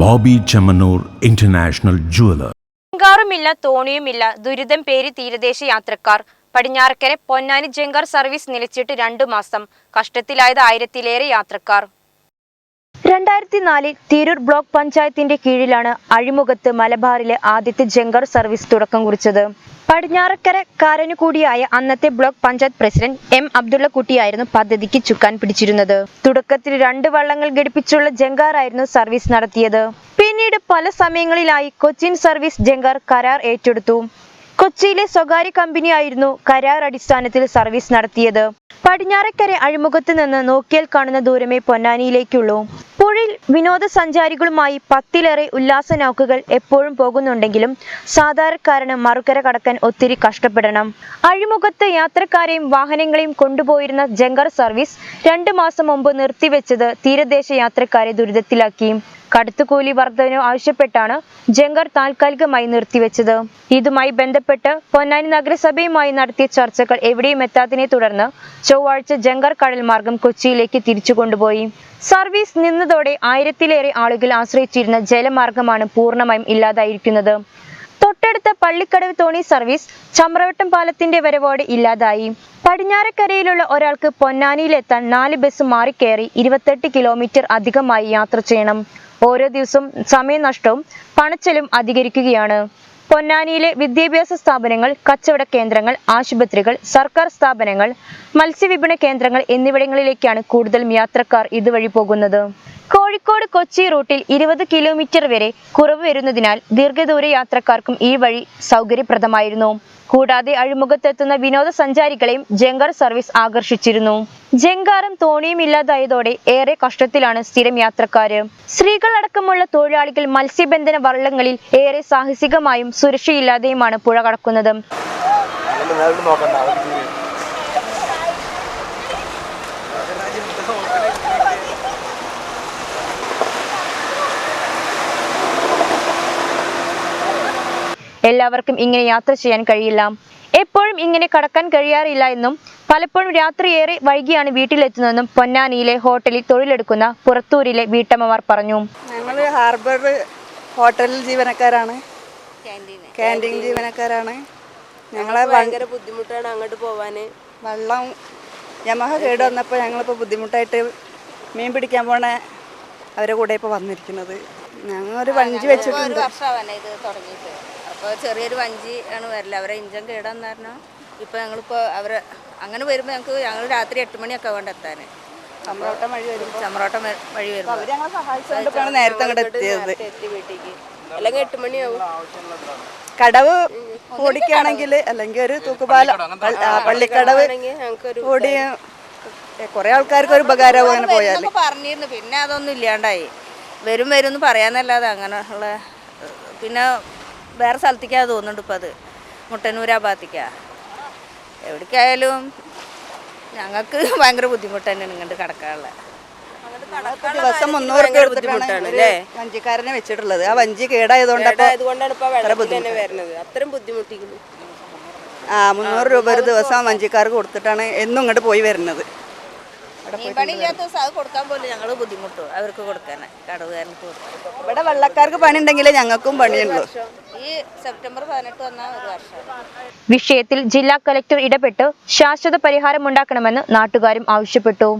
Bobby Chemmanur international jeweller ജങ്കാറുമില്ല തോണിയുമില്ല ദുരിതം പേരി തീരദേശ യാത്രക്കാർ. പടിഞ്ഞാറക്കര പൊന്നാനി ജങ്കാർ സർവീസ് നിലച്ചിട്ട് രണ്ടു മാസം. കഷ്ടത്തിലായത് ആയിരത്തിലേറെ യാത്രക്കാർ. രണ്ടായിരത്തി നാലിൽ തിരൂർ ബ്ലോക്ക് പഞ്ചായത്തിന്റെ കീഴിലാണ് അഴിമുഖത്ത് മലബാറിലെ ആദ്യത്തെ ജങ്കർ സർവീസ് തുടക്കം കുറിച്ചത്. പടിഞ്ഞാറക്കര കാരനുകൂടിയായ അന്നത്തെ block panchayat president M Abdulla കുട്ടിയായിരുന്നു പദ്ധതിക്ക് ചുക്കാൻ പിടിച്ചിരുന്നത്. തുടക്കത്തിൽ രണ്ട് വള്ളങ്ങൾ ഘടിപ്പിച്ചുള്ള ജങ്കാറായിരുന്നു സർവീസ് നടത്തിയത്. പിന്നീട് പല സമയങ്ങളിലായി കൊച്ചിൻ സർവീസ് ജങ്കാർ കരാർ ഏറ്റെടുത്തു. കൊച്ചിയിലെ സ്വകാര്യ കമ്പനിയായിരുന്നു കരാർ അടിസ്ഥാനത്തിൽ സർവീസ് നടത്തിയത്. പടിഞ്ഞാറക്കര അഴിമുഖത്ത് നിന്ന് നോക്കിയാൽ കാണുന്ന ദൂരമേ പൊന്നാനിയിലേക്കുള്ളൂ. പുഴയിൽ വിനോദസഞ്ചാരികളുമായി പത്തിലേറെ ഉല്ലാസ നൗക്കുകൾ എപ്പോഴും പോകുന്നുണ്ടെങ്കിലും സാധാരണക്കാരന് മറുകര കടക്കാൻ ഒത്തിരി കഷ്ടപ്പെടണം. അഴിമുഖത്ത് യാത്രക്കാരെയും വാഹനങ്ങളെയും കൊണ്ടുപോയിരുന്ന ജങ്കർ സർവീസ് രണ്ടു മാസം മുമ്പ് നിർത്തിവെച്ചത് തീരദേശ യാത്രക്കാരെ ദുരിതത്തിലാക്കി. കടുത്തുകൂലി വർധന ആവശ്യപ്പെട്ടാണ് ജങ്കർ താൽക്കാലികമായി നിർത്തിവെച്ചത്. ഇതുമായി ബന്ധപ്പെട്ട് പൊന്നാനി നഗരസഭയുമായി നടത്തിയ ചർച്ചകൾ എവിടെയും എത്താത്തതിനെ തുടർന്ന് ചൊവ്വാഴ്ച ജങ്കർ കടൽ മാർഗം കൊച്ചിയിലേക്ക് തിരിച്ചു കൊണ്ടുപോയി. സർവീസ് നിന്നതോടെ ആയിരത്തിലേറെ ആളുകൾ ആശ്രയിച്ചിരുന്ന ജലമാർഗമാണ് പൂർണമായും ഇല്ലാതായിരിക്കുന്നത്. തൊട്ടടുത്ത പള്ളിക്കടവ് തോണി സർവീസ് ചമ്രവട്ടം പാലത്തിന്റെ വരവോടെ ഇല്ലാതായി. പടിഞ്ഞാറക്കരയിലുള്ള ഒരാൾക്ക് പൊന്നാനിയിലെത്താൻ നാല് ബസ് മാറിക്കയറി ഇരുപത്തെട്ട് കിലോമീറ്റർ അധികമായി യാത്ര ചെയ്യണം. ഓരോ ദിവസവും സമയനഷ്ടവും പണച്ചെലവും അധികരിക്കുകയാണ്. പൊന്നാനിയിലെ വിദ്യാഭ്യാസ സ്ഥാപനങ്ങൾ കച്ചവട കേന്ദ്രങ്ങൾ ആശുപത്രികൾ സർക്കാർ സ്ഥാപനങ്ങൾ മത്സ്യവിപണന കേന്ദ്രങ്ങൾ എന്നിവിടങ്ങളിലേക്കാണ് കൂടുതൽ യാത്രക്കാർ ഇതുവഴി പോകുന്നത്. കോഴിക്കോട് കൊച്ചി റൂട്ടിൽ ഇരുപത് കിലോമീറ്റർ വരെ കുറവ് വരുന്നതിനാൽ ദീർഘദൂര യാത്രക്കാർക്കും ഈ വഴി സൗകര്യപ്രദമായിരുന്നു. കൂടാതെ അഴിമുഖത്തെത്തുന്ന വിനോദസഞ്ചാരികളെയും ജങ്കാർ സർവീസ് ആകർഷിച്ചിരുന്നു. ജങ്കാറും തോണിയും ഇല്ലാതായതോടെ ഏറെ കഷ്ടത്തിലാണ് സ്ഥിരം യാത്രക്കാര്. സ്ത്രീകളടക്കമുള്ള തൊഴിലാളികൾ മത്സ്യബന്ധന വള്ളങ്ങളിൽ ഏറെ സാഹസികമായും സുരക്ഷയില്ലാതെയുമാണ് പുഴ കടക്കുന്നത്. എല്ലാവർക്കും ഇങ്ങനെ യാത്ര ചെയ്യാൻ കഴിയില്ല. എപ്പോഴും ഇങ്ങനെ കടക്കാൻ കഴിയാറില്ല എന്നും പലപ്പോഴും രാത്രിയേറെ ഏറെ വൈകിയാണ് വീട്ടിലെത്തുന്നതെന്നും പൊന്നാനിയിലെ ഹോട്ടലിൽ തൊഴിലെടുക്കുന്ന പുറത്തൂരിലെ വീട്ടമ്മമാർ പറഞ്ഞു. ഞങ്ങൾ ഹാർബർ ഹോട്ടലിൽ ജീവനക്കാരാണ്. ക്യാന്റീൻ ജീവനക്കാരാണ്. ഞങ്ങളെ ഭയങ്കര ബുദ്ധിമുട്ടാണ് അങ്ങോട്ട് പോവാന്. വെള്ളം യമഹ കേട് വന്നപ്പോൾ ഞങ്ങളിപ്പോൾ ബുദ്ധിമുട്ടായിട്ട് മീൻ പിടിക്കാൻ പോണ അവരെ കൂടെ ഇപ്പോൾ വന്നിരിക്കുന്നത്. ഞങ്ങൾ ഒരു വഞ്ചി വെച്ചിട്ടുണ്ട്. ഇത് തുടങ്ങിയിട്ട്. അപ്പോൾ ചെറിയൊരു വഞ്ചി ആണ് വരില്ല അവരെ ഇഞ്ചൻ കേടാന്ന് പറഞ്ഞാൽ ഇപ്പോൾ ഞങ്ങളിപ്പോൾ അവരെ അങ്ങനെ വരുമ്പോൾ ഞങ്ങൾക്ക് ഞങ്ങൾ രാത്രി എട്ട് മണിയൊക്കെ വേണ്ട എത്താൻ ചമ്രോട്ടം വഴി വരും ചമ്രോട്ടം വഴി വരും അവർ ഞങ്ങളെ സഹായിച്ചുകൊണ്ടിട്ടാണ് നേരത്തെ അങ്ങോട്ട് എത്തിയത്. എത്തി വീട്ടിലേക്ക് അല്ലെങ്കിൽ എട്ട് മണിയാവും. കടവ് ഓടിക്കുകയാണെങ്കിൽ അല്ലെങ്കിൽ ഒരു തൂക്കുപാലം പള്ളിക്കടവ് ആണെങ്കിൽ ഞങ്ങൾക്കൊരു ഓടി കുറേ ആൾക്കാർക്ക് ഒരു ഉപകാരമാവും അങ്ങനെ പോയാൽ പറഞ്ഞിരുന്നു. പിന്നെ അതൊന്നും ഇല്ലാണ്ടായി. വരും വരും എന്ന് പറയാന്നല്ലാതെ അങ്ങനെയുള്ള പിന്നെ വേറെ സ്ഥലത്തേക്കാ തോന്നുന്നുണ്ട് ഇപ്പം അത്. മുട്ടന്നൂരാ ഭാഗത്തേക്കാ. എവിടേക്കായാലും ഞങ്ങൾക്ക് ഭയങ്കര ബുദ്ധിമുട്ട് തന്നെയാണ് ഇങ്ങോട്ട് കിടക്കാനുള്ള. ദിവസം മുന്നൂറ് വഞ്ചിക്കാരനെ വെച്ചിട്ടുള്ളത്. ആ വഞ്ചി കേടായതുകൊണ്ട് അത്രയും ബുദ്ധിമുട്ടിക്കുന്നു. ആ മുന്നൂറ് രൂപ ഒരു ദിവസം വഞ്ചിക്കാർക്ക് കൊടുത്തിട്ടാണ് എന്നും ഇങ്ങോട്ട് പോയി വരുന്നത്. മീൻപണി ഇല്ലാത്ത ദിവസം അത് കൊടുക്കാൻ പോലും ഞങ്ങൾ ബുദ്ധിമുട്ടും. അവർക്ക് കൊടുക്കാൻ കടവുകാരന് കൊടുക്കാൻ. ഇവിടെ വെള്ളക്കാർക്ക് പണി ഉണ്ടെങ്കിലേ ഞങ്ങൾക്കും പണിയുള്ളൂ. ഈ സെപ്റ്റംബർ പതിനെട്ട് വന്നാൽ ഒരു വർഷം. വിഷയത്തിൽ ജില്ലാ കലക്ടർ ഇടപെട്ട് ശാശ്വത പരിഹാരമുണ്ടാക്കണമെന്ന് നാട്ടുകാരും ആവശ്യപ്പെട്ടു.